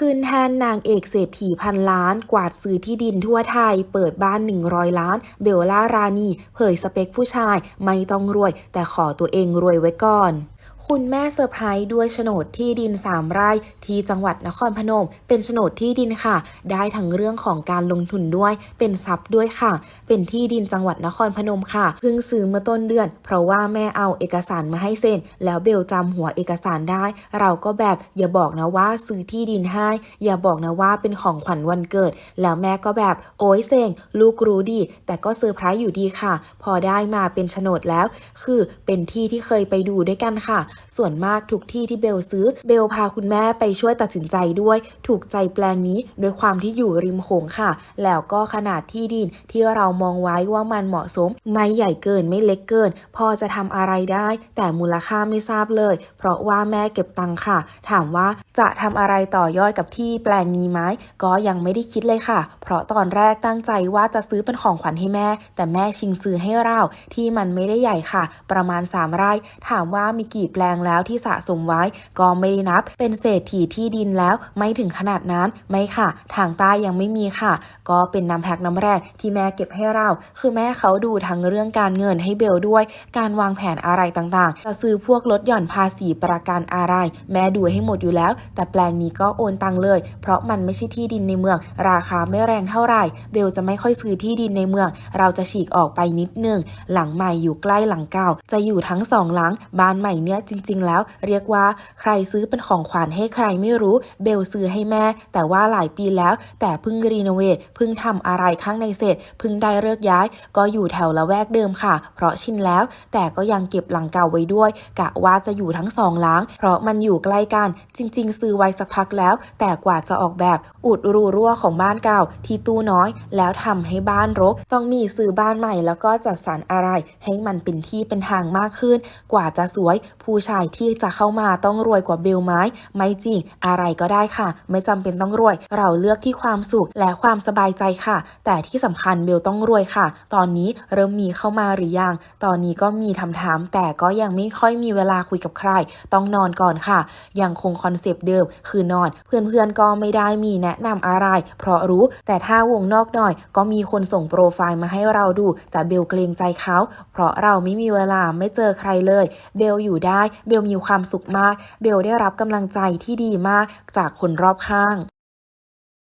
คืนแทนนางเอกเศรษฐีพันล้าน กวาดซื้อที่ดินทั่วไทย เปิดบ้าน 100 ล้าน เบลล่ารานี เผยสเปคผู้ชาย ไม่ต้องรวย แต่ขอตัวเองรวยไว้ก่อน คุณแม่เซอร์ไพรส์ด้วยโฉนดที่ดิน 3 ไร่ที่จังหวัดนครพนม เป็นโฉนดที่ดินค่ะ ได้ทั้งเรื่องของการลงทุนด้วย เป็นทรัพย์ด้วยค่ะ เป็นที่ดินจังหวัดนครพนมค่ะเพิ่งซื้อเมื่อต้นเดือน เพราะว่าแม่เอาเอกสารมาให้เซ็น แล้วเบลจำหัวเอกสารได้ เราก็แบบอย่าบอกนะว่าซื้อที่ดินให้ อย่าบอกนะว่าเป็นของขวัญวันเกิด แล้วแม่ก็แบบโอ้ยเซ็งลูกรู้ดี แต่ก็เซอร์ไพรส์อยู่ดีค่ะ พอได้มาเป็นโฉนดแล้ว คือเป็นที่ที่เคยไปดูด้วยกันค่ะส่วนมากทุกที่ที่เบลซื้อ เบลพาคุณแม่ไปช่วยตัดสินใจด้วย ถูกใจแปลงนี้โดยความที่อยู่ริมโขงค่ะ แล้วก็ขนาดที่ดินที่เรามองไว้ว่ามันเหมาะสม ไม่ใหญ่เกินไม่เล็กเกิน พอจะทำอะไรได้ แต่มูลค่าไม่ทราบเลย เพราะว่าแม่เก็บตังค่ะ ถามว่าจะทำอะไรต่อยอดกับที่แปลงนี้ไหมก็ยังไม่ได้คิดเลยค่ะ เพราะตอนแรกตั้งใจว่าจะซื้อเป็นของขวัญให้แม่ แต่แม่ชิงซื้อให้เราที่มันไม่ได้ใหญ่ค่ะ ประมาณ3ไร่ถามว่ามีกี่แปลงแล้วที่สะสมไว้ ก็ไม่ได้นับ เป็นเศรษฐีที่ดินแล้วไม่ถึงขนาดนั้นไม่ค่ะ ทางใต้ยังไม่มีค่ะ ก็เป็นน้ำแพ็กน้ำแรกที่แม่เก็บให้เรา คือแม่เขาดูทั้งเรื่องการเงินให้เบลด้วย การวางแผนอะไรต่างๆจะซื้อพวกลดหย่อนภาษีประกันอะไร แม่ดูให้หมดอยู่แล้ว แต่แปลงนี้ก็โอนตังเลย เพราะมันไม่ใช่ที่ดินในเมือง ราคาไม่แรงเท่าไหร่ เบลจะไม่ค่อยซื้อที่ดินในเมือง เราจะฉีกออกไปนิดนึงหลังใหม่อยู่ใกล้หลังเก่า จะอยู่ทั้งสองหลังบ้านใหม่เนี่ยจริง ๆ แล้ว เรียกว่าใครซื้อเป็นของขวัญให้ใครไม่รู้ เบลซื้อให้แม่ แต่ว่าหลายปีแล้ว แต่เพิ่งรีโนเวทเพิ่งทำอะไรข้างในเสร็จเพิ่งได้เลิกย้าย ก็อยู่แถวละแวกเดิมค่ะ เพราะชินแล้ว แต่ก็ยังเก็บหลังเก่าไว้ด้วย กะว่าจะอยู่ทั้งสองหลัง เพราะมันอยู่ใกล้กัน จริง ๆ ซื้อไว้สักพักแล้ว แต่กว่าจะออกแบบอุดรูรั่วของบ้านเก่า ที่ตู้น้อย แล้วทำให้บ้านรก ต้องมีซื้อบ้านใหม่แล้วก็จัดสรรอะไร ให้มันเป็นที่เป็นทางมากขึ้น กว่าจะสวยผู้ชายที่จะเข้ามาต้องรวยกว่าเบลไม้ไม่จริง อะไรก็ได้ค่ะ ไม่จำเป็นต้องรวย เราเลือกที่ความสุขและความสบายใจค่ะ แต่ที่สำคัญเบลต้องรวยค่ะ ตอนนี้เริ่มมีเข้ามาหรือยัง ตอนนี้ก็มีทำถาม แต่ก็ยังไม่ค่อยมีเวลาคุยกับใคร ต้องนอนก่อนค่ะ ยังคงคอนเซปต์เดิม คือนอน เพื่อนๆก็ไม่ได้มีแนะนำอะไร เพราะรู้ แต่ถ้าวงนอกหน่อย ก็มีคนส่งโปรไฟล์มาให้เราดู แต่เบลเกรงใจเขา เพราะเราไม่มีเวลาไม่เจอใครเลย เบลอยู่ได้เบลมีความสุขมาก เบลได้รับกำลังใจที่ดีมากจากคนรอบข้าง